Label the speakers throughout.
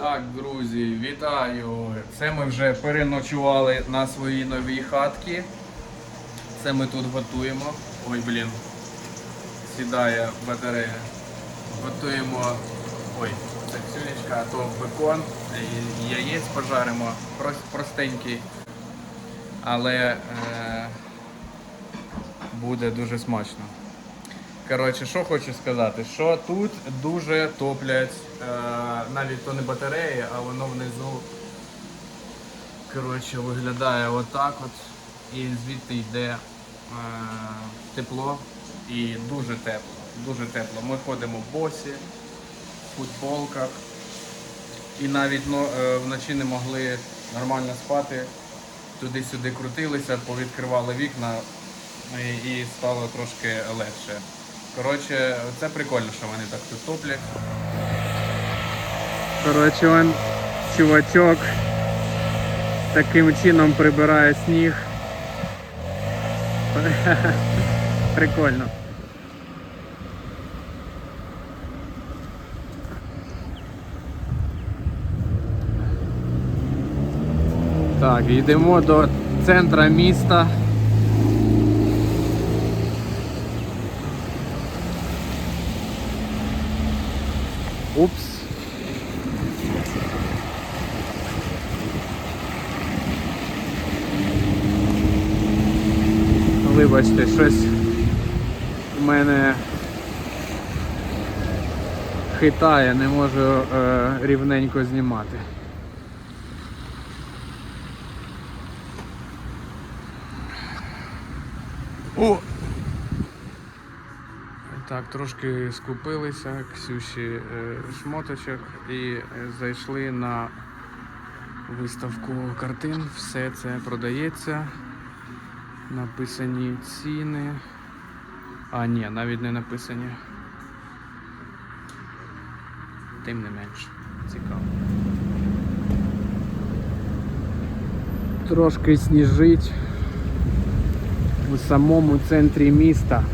Speaker 1: Так, друзі, вітаю! Це ми вже переночували на своїй новій хатці. Це ми тут готуємо. Ой, блін. Сідає батарея. Готуємо. Ой, це ксюнечка, а то бекон. Яєць пожаримо. Простенький. Але е, буде дуже смачно. Коротше, що хочу сказати, що тут дуже топлять е, навіть то не батареї, а воно внизу коротше, виглядає отак от. І звідти йде е, тепло і дуже тепло. Дуже тепло. Ми ходимо в босі, в футболках. І навіть ну, е, вночі не могли нормально спати. Туди-сюди крутилися, повідкривали вікна і, і стало трошки легше. Коротше, це прикольно, що вони так тут топлять. Коротше, он чувачок таким чином прибирає сніг. Прикольно. Так, йдемо до центра міста. Упс. Вибачте, щось в мене хитає, не можу е, рівненько знімати. О! Так, трошки скупилися Ксюші е, шмоточок і е, зайшли на виставку картин. Все це продається. Написані ціни. А, ні, навіть не написані. Тим не менш. Цікаво. Трошки сніжить у самому центрі міста.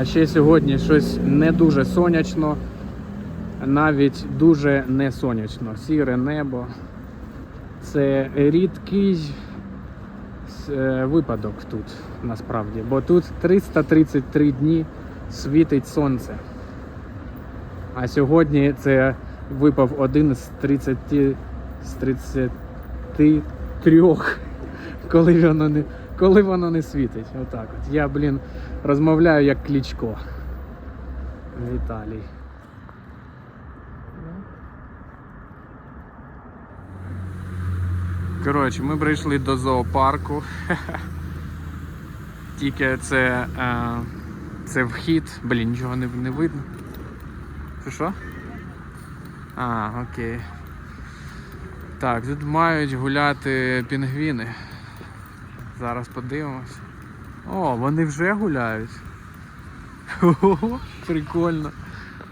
Speaker 1: А ще сьогодні щось не дуже сонячно, навіть дуже не сонячно. Сіре небо. Це рідкий е, випадок тут насправді, бо тут 333 дні світить сонце. А сьогодні це випав один з 30 з 33, коли воно не, коли воно не світить. Отак от. Я, блін, розмовляю як клічко. Віталій. Коротше, ми прийшли до зоопарку. Тільки це, е, це вхід. Блін, нічого не, не видно. Це що? А, окей. Так, тут мають гуляти пінгвіни. Зараз подивимось. О, вони вже гуляють. Ого, прикольно.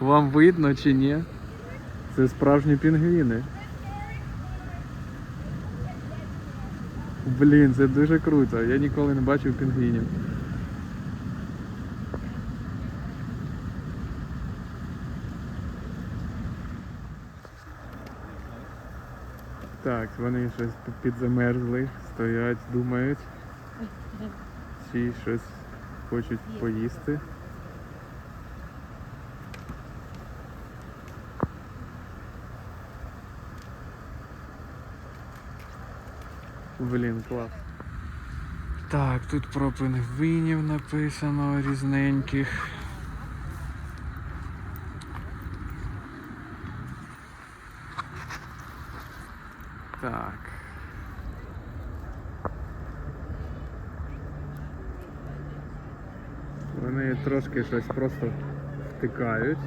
Speaker 1: Вам видно чи ні? Це справжні пінгвіни. Блін, це дуже круто. Я ніколи не бачив пінгвінів. Так, вони щось підзамерзли, стоять, думають. Чи щось хочуть поїсти. Блін, клас. Так, тут про пінгвінів написано різненьких. Так. Вони трошки щось просто втикають.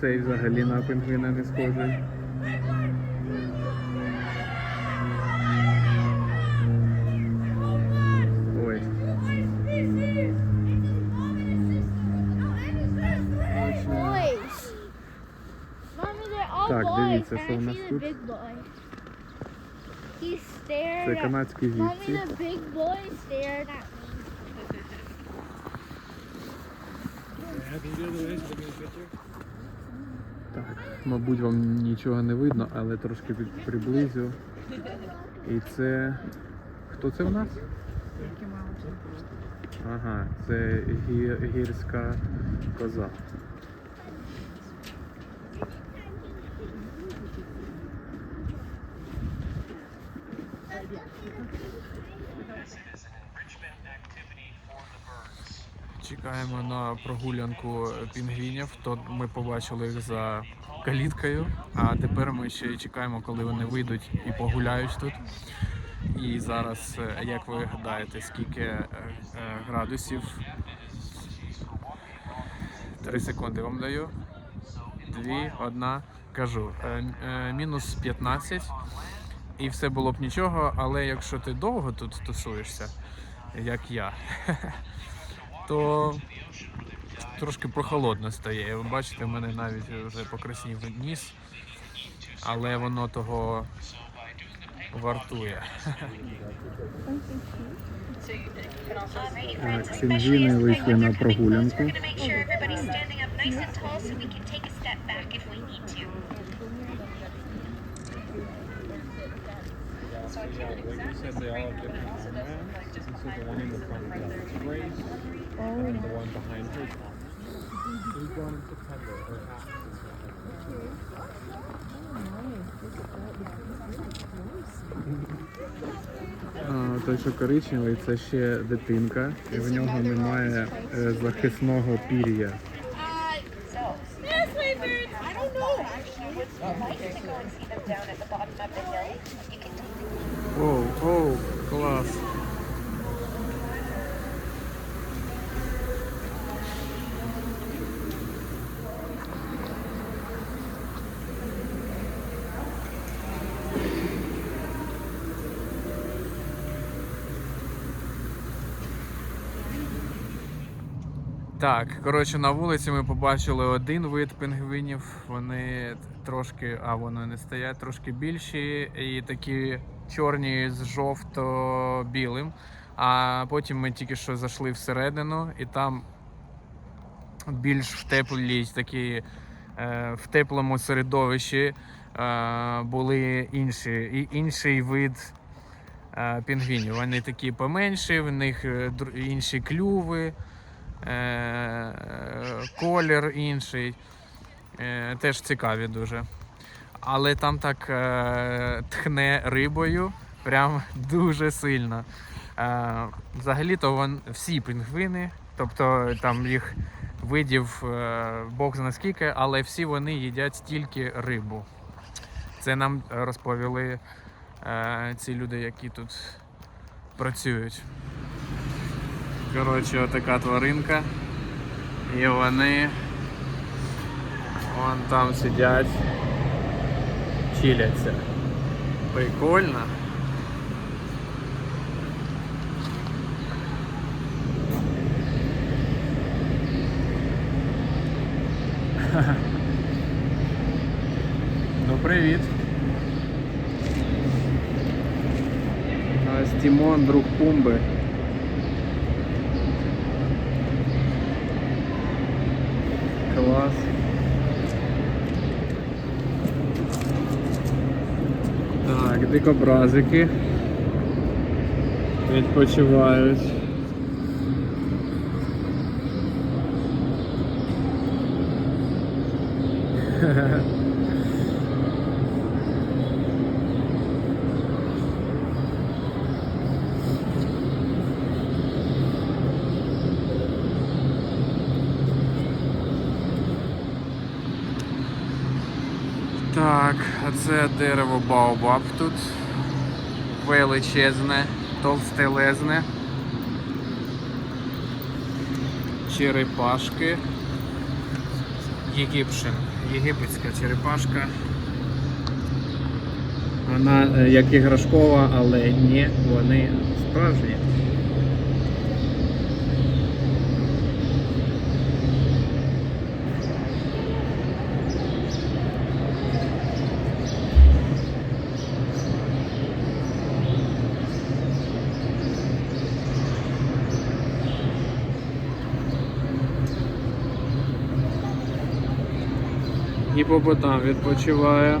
Speaker 1: Цей взагалі на пінгвіна не схожий. Ой. Так, дивіться, що у нас тут. Це канадські вівці. Так, мабуть, вам нічого не видно, але трошки приблизю. І це. Хто це у нас? Ага, це гі- гірська коза. Чекаємо на прогулянку пінгвінів. То ми побачили їх за каліткою. А тепер ми ще чекаємо, коли вони вийдуть і погуляють тут. І зараз, е, як ви гадаєте, скільки е, е, градусів? Три секунди вам даю. Дві, одна. Кажу. Мінус 15. І все було б нічого, але якщо ти довго тут тусуєшся, як я, то трошки прохолодно стає. Ви бачите, в мене навіть вже покраснів ніс, але воно того вартує.
Speaker 2: Так,
Speaker 1: пінгвіни вийшли на прогулянку.
Speaker 2: So we can take a step back if we need to.
Speaker 3: You said they all have is and the one behind her is going in September, or half
Speaker 1: А, Той, що коричневий, це ще дитинка, і в нього немає е, захисного пір'я.
Speaker 4: Yes, my bird.
Speaker 1: Так, коротше, на вулиці ми побачили один вид пінгвінів. Вони трошки, а вони не стоять, трошки більші і такі чорні з жовто-білим. А потім ми тільки що зайшли всередину, і там більш в теплій такі, е, в теплому середовищі е, були інші, і інший вид е, пінгвінів. Вони такі поменші, в них інші клюви колір інший. Е, Теж цікаві дуже. Але там так е, тхне рибою, прям дуже сильно. Е, Взагалі-то вон, всі пінгвини, тобто там їх видів е, Бог зна скільки, але всі вони їдять тільки рибу. Це нам розповіли е, ці люди, які тут працюють. Коротше, отака тваринка. І вони вон там сидять, чиляться. Прикольно. Ну привіт. Ось Тімон, друг Пумби. Так, дикобразики. Відпочивають. Так, а це дерево Баобаб тут. Величезне, товстелезне. Черепашки. Єгипшин. Єгипетська черепашка. Вона е, як іграшкова, але ні, вони справжні. Гіпопотам відпочиває.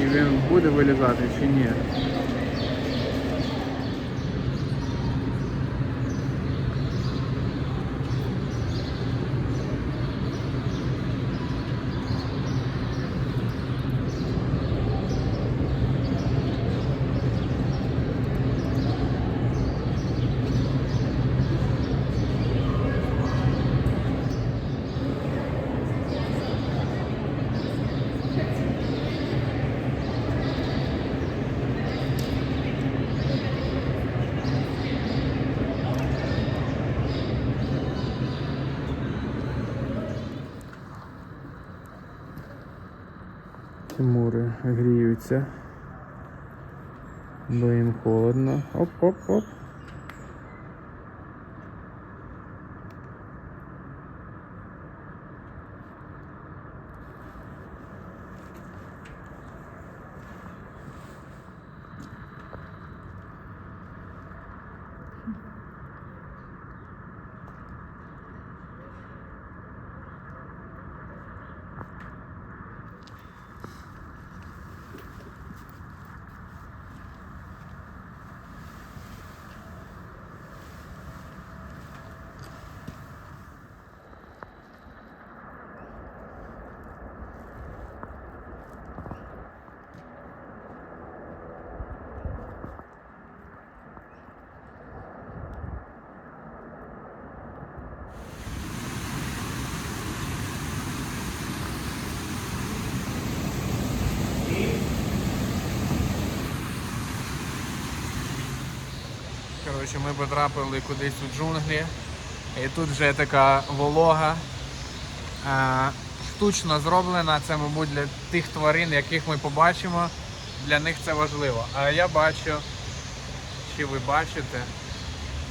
Speaker 1: І він буде вилізати чи ні? Тимури гріються. Бо їм холодно. Оп-оп-оп. Коротше, ми потрапили кудись у джунглі. І тут вже така волога. е, Штучно зроблена. Це, мабуть, для тих тварин, яких ми побачимо. Для них це важливо. А я бачу, чи ви бачите.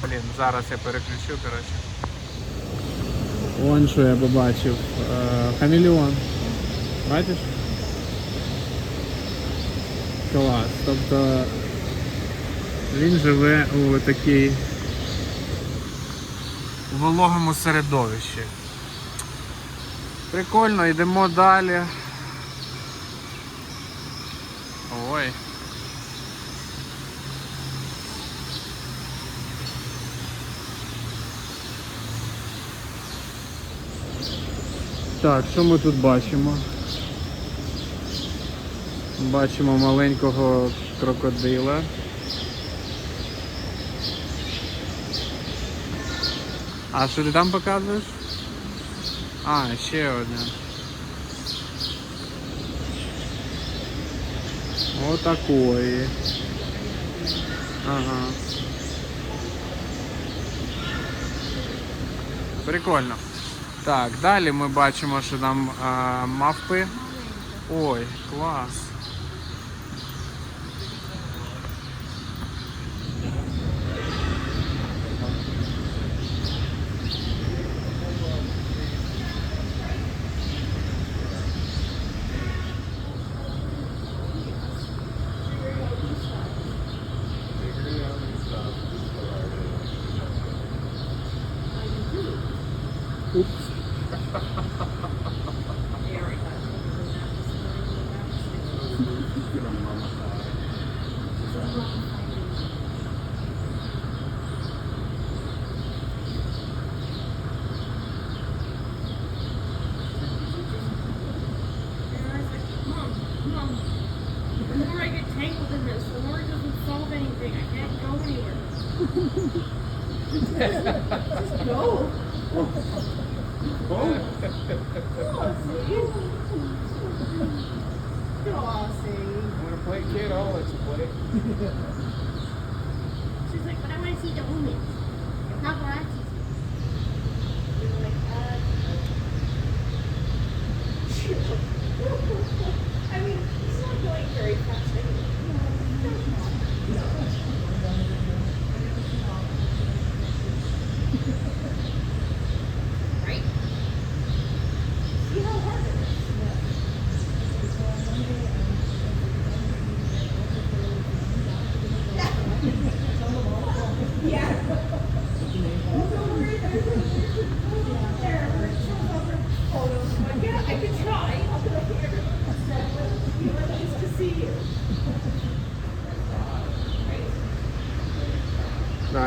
Speaker 1: Блін, зараз я переключу, коротше. Вон що я побачив. Е, Хамелеон. Бачиш? Клас. Тобто він живе у такій вологому середовищі. Прикольно, йдемо далі. Ой. Так, що ми тут бачимо? Бачимо маленького крокодила. А що ти там показуєш? А, ще одне. Отакої. Ага. Прикольно. Так, далі ми бачимо, що там а, мавпи. Ой, клас.
Speaker 5: ng mamatay. Sa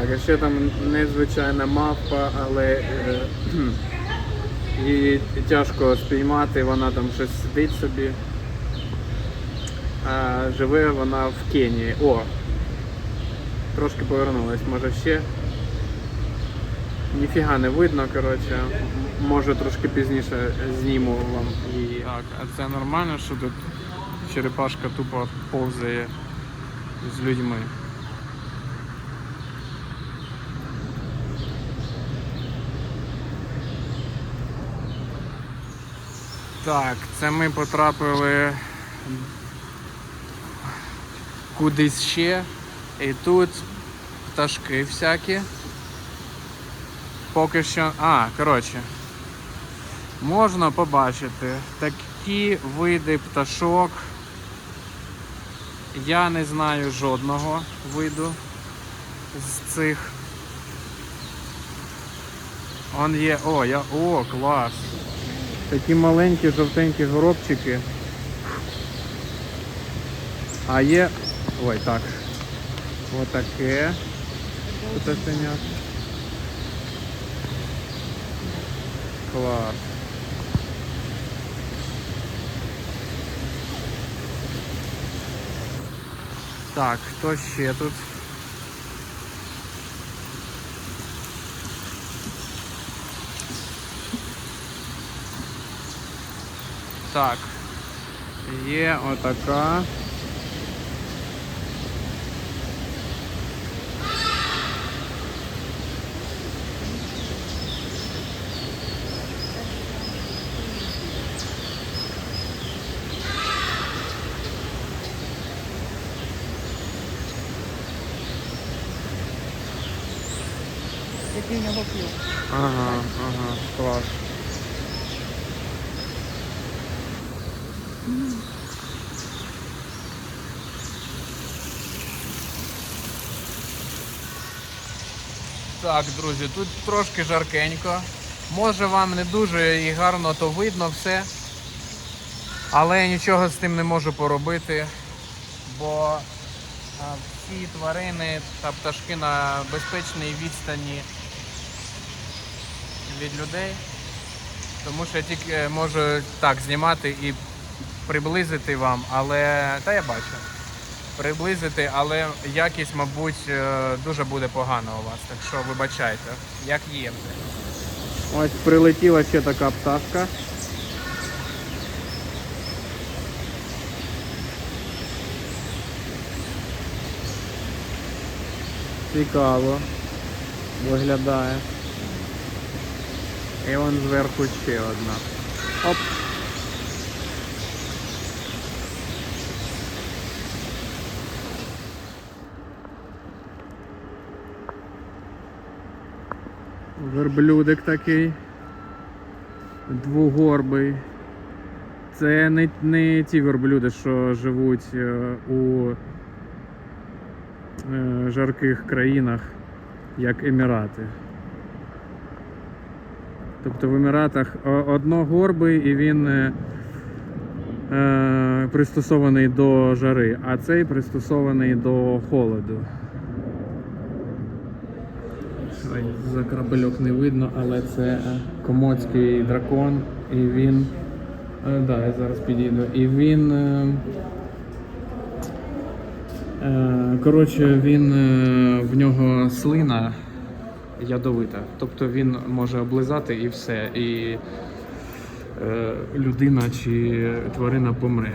Speaker 1: Так, ще там незвичайна мавпа, але е, її тяжко спіймати, вона там щось сидить собі. А живе вона в Кенії. О! Трошки повернулась, може ще. Ніфіга не видно, коротше. Може трошки пізніше зніму вам її. Так, а це нормально, що тут черепашка тупо повзає з людьми. Так, це ми потрапили кудись ще. І тут пташки всякі. Поки що. А, коротше. Можна побачити такі види пташок. Я не знаю жодного виду з цих. Он є. О, я. О, клас! Такі маленькі жовтенькі горобчики. А є. Ой, так. Отаке. Пташеня. Клас. Так, хто ще тут? Так. Є отака.
Speaker 4: Який в нього клюв.
Speaker 1: Ага, ага, клас. Так, друзі, тут трошки жаркенько. Може вам не дуже і гарно то видно все. Але я нічого з тим не можу поробити, бо всі тварини та пташки на безпечній відстані від людей. Тому що я тільки можу так знімати і приблизити вам, але. Та я бачу. Приблизити, але якість, мабуть, е, дуже буде погана у вас. Так що вибачайте, як є. Ось прилетіла ще така пташка. Цікаво виглядає. І вон зверху ще одна. Оп. Верблюдик такий. Двугорбий. Це не, не ті верблюди, що живуть е, у е, жарких країнах, як Емірати. Тобто в Еміратах о- одногорбий і він е, е, пристосований до жари, а цей пристосований до холоду. Ой, за корабельок не видно, але це е, комодський дракон, і він. Е, да, я зараз підійду. І він. Е, коротше, він в нього слина ядовита. Тобто він може облизати і все. І людина чи тварина помре.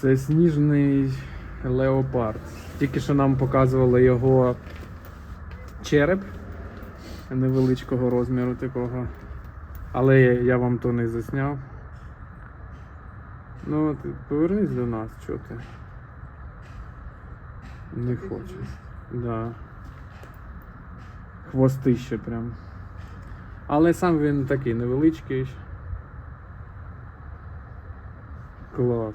Speaker 1: Це сніжний леопард. Тільки що нам показували його череп невеличкого розміру такого. Але я, вам то не засняв. Ну, ти повернись до нас, чого ти? Не хочеш. Да. хвостище прям. Але сам він такий невеличкий. Клас.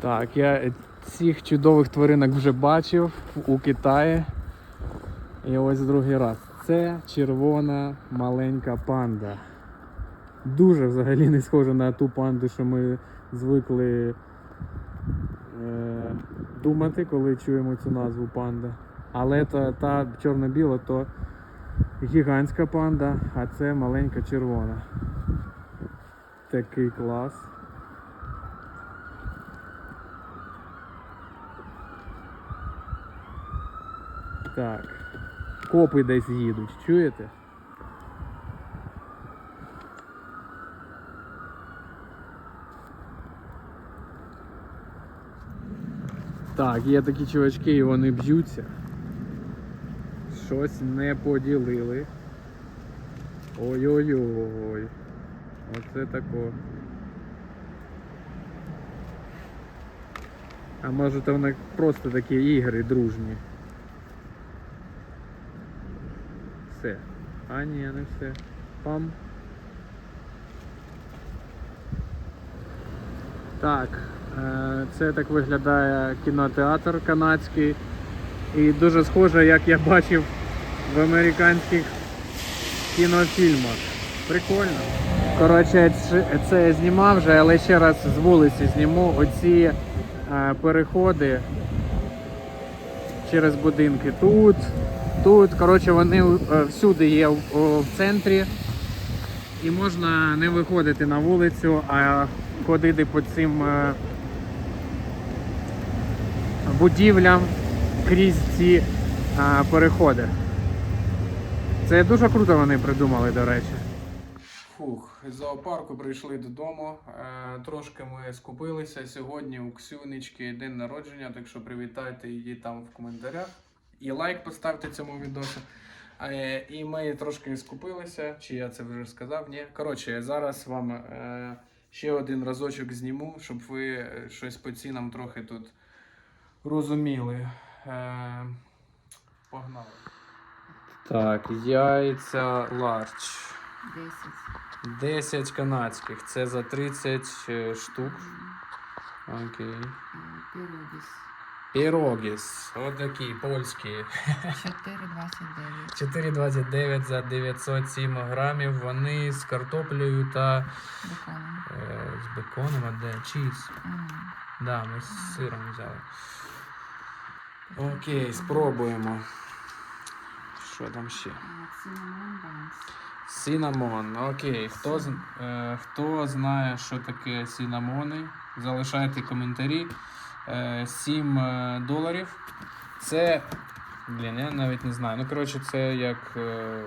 Speaker 1: Так, я цих чудових тваринок вже бачив у Китаї. І ось другий раз. Це червона маленька панда. Дуже взагалі не схожа на ту панду, що ми звикли е, думати, коли чуємо цю назву панда. Але та, та чорно-біла то гігантська панда, а це маленька червона. Такий клас. Так. Копи десь їдуть, чуєте? Так, є такі чувачки, і вони б'ються. Щось не поділили. Ой-ой-ой. Оце тако. А може то вони просто такі ігри дружні. Все. А ні, не все. Пам. Так, е, це так виглядає кінотеатр канадський. І дуже схоже, як я бачив в американських кінофільмах. Прикольно. Коротше, це- я знімав вже, але ще раз з вулиці зніму оці е, переходи через будинки. Тут, тут. Коротше, вони е, всюди є в, центрі. І можна не виходити на вулицю, а ходити по цим е, будівлям крізь ці е, переходи. Це дуже круто вони придумали, до речі. Фух, з зоопарку прийшли додому. Трошки ми скупилися. Сьогодні у Ксюнечки день народження, так що привітайте її там в коментарях. І лайк поставте цьому відосу. Е, і ми трошки скупилися, чи я це вже сказав? Ні. Коротше, зараз вам е, ще один разочок зніму, щоб ви е, щось по цінам трохи тут розуміли. Е, погнали. Так, яйця ларч.
Speaker 4: 10.
Speaker 1: 10 канадських. Це за 30 е, штук. Окей.
Speaker 4: Пирогис.
Speaker 1: Пірогіс. Отакі польські.
Speaker 4: 4,29.
Speaker 1: 4,29 за 907 грамів. Вони з картоплею та
Speaker 4: Беконом.
Speaker 1: е, з беконом, а де чіз.
Speaker 4: М.
Speaker 1: Да, ми з сиром взяли. Окей, спробуємо. Що там ще? Синамон. Окей. Хто, е, хто знає, що таке синамони, залишайте коментарі. Е, 7 е, доларів. Це. Блін, я навіть не знаю. Ну, коротше, це як. Е,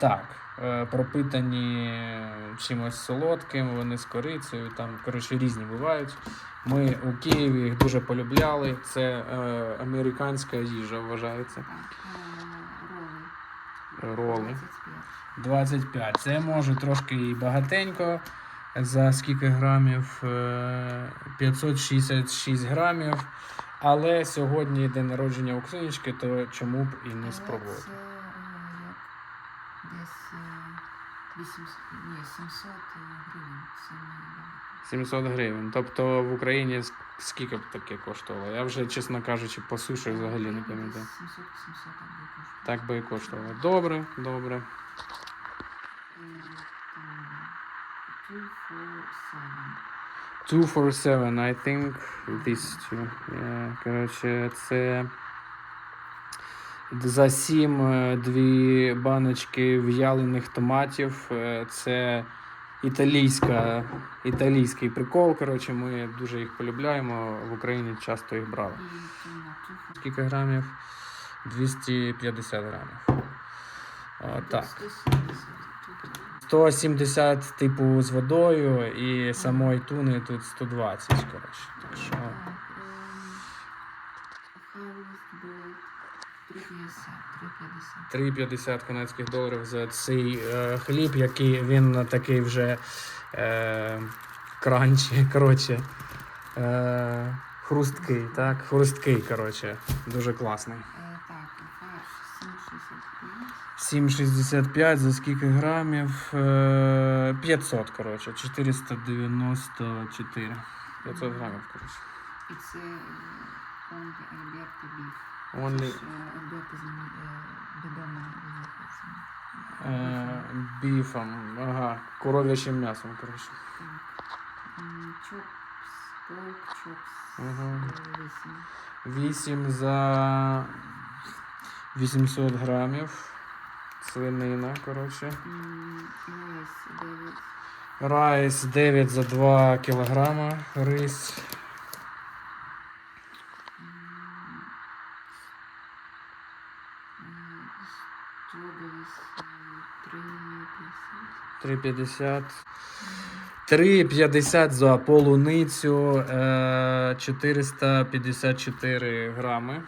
Speaker 1: так. Е, пропитані чимось солодким, вони з корицею, там, коротше, різні бувають. Ми у Києві їх дуже полюбляли. Це е, американська їжа вважається.
Speaker 4: Е, роли.
Speaker 1: Роли.
Speaker 4: 25.
Speaker 1: 25. Це може трошки і багатенько. За скільки грамів? Е, 566 грамів. Але сьогодні день народження Оксинічки, то чому б і не спробувати?
Speaker 4: Це е, десь е, 800, ні, 700 гривень. Це не багато.
Speaker 1: 700 гривень. Тобто в Україні скільки б таке коштувало? Я вже, чесно кажучи, по суші взагалі не пам'ятаю.
Speaker 4: 700 700 так коштує.
Speaker 1: Так би і коштувало. Добре, добре.
Speaker 4: Е, там, Two for seven.
Speaker 1: 2 for 7, I think these two. Yeah, коротше, це за 7 дві баночки в'ялених томатів. Е, Це італійська, італійський прикол. Коротше, ми дуже їх полюбляємо. В Україні часто їх брали. Скільки грамів? 250 грамів. О, так.
Speaker 4: 170.
Speaker 1: Типу, з водою, і самої туни тут 120, коротше. Так що.
Speaker 4: Так, ем, 3,50. 3,50.
Speaker 1: 3,50 канадських доларів за цей е, хліб, який він такий вже е, кранчі, коротше. Е, хрусткий, так? Хрусткий, коротше. Дуже класний.
Speaker 4: Е, так, фарш 7,65.
Speaker 1: 7,65 за скільки грамів? Е, 500, коротше. 494. 500 грамів, коротше.
Speaker 4: І це е, Альберто Біф.
Speaker 1: Only
Speaker 4: е, Альберто е, відома
Speaker 1: е, біфом. Ага, коров'ячим м'ясом, коротше.
Speaker 4: Чопс, полк чопс. Е, 8.
Speaker 1: 8 за 800 грамів. Свинина, коротше.
Speaker 4: Райс 9.
Speaker 1: За 2 кілограма. Рис.
Speaker 4: Строберіс 3,50.
Speaker 1: 3,50. 3,50 за полуницю. Е, 454 грами.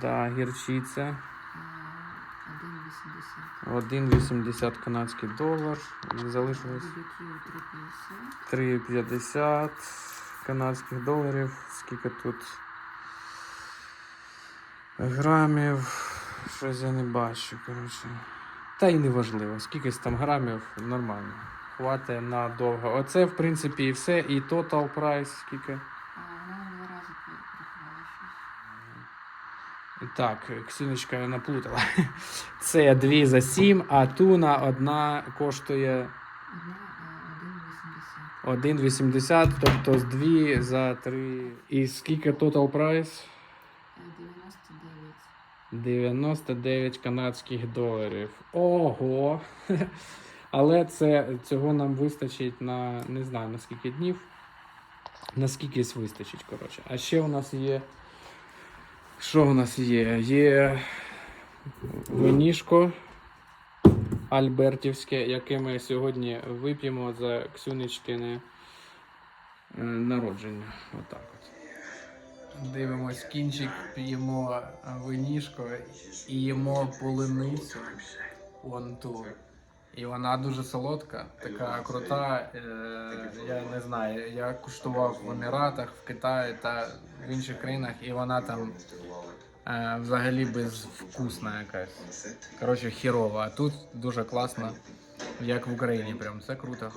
Speaker 1: Да, гірчиця.
Speaker 4: е, 1,80.
Speaker 1: 1,80 канадський долар. Залишилось
Speaker 4: 3,50.
Speaker 1: 3,50 канадських доларів. Скільки тут грамів? Щось я не бачу, коротше. Та й не важливо. Скільки там грамів нормально. Хватить надовго. Оце, в принципі, і все. І total price скільки.
Speaker 4: А вона два рази порахувала щось.
Speaker 1: Так, Ксіночка наплутала. Це 2 за 7, а туна одна коштує
Speaker 4: е, 1,80.
Speaker 1: 1,80, тобто з 2 за 3. І скільки total price?
Speaker 4: Е, 99.
Speaker 1: 99 канадських доларів. Ого! Але це цього нам вистачить на не знаю на скільки днів. На скількись вистачить, коротше. А ще у нас є. Що у нас є? Є винішко Альбертівське, яке ми сьогодні вип'ємо за Ксюнечкине е, народження. Отак от. Дивимось кінчик, п'ємо винішко і їмо полуницю. Вон ту. І вона дуже солодка, така крута. Е, я не знаю. Я куштував в Еміратах, в Китаї та в інших країнах, і вона там е, взагалі безвкусна якась. Коротше, хірова. А тут дуже класно, як в Україні. Прям це круто.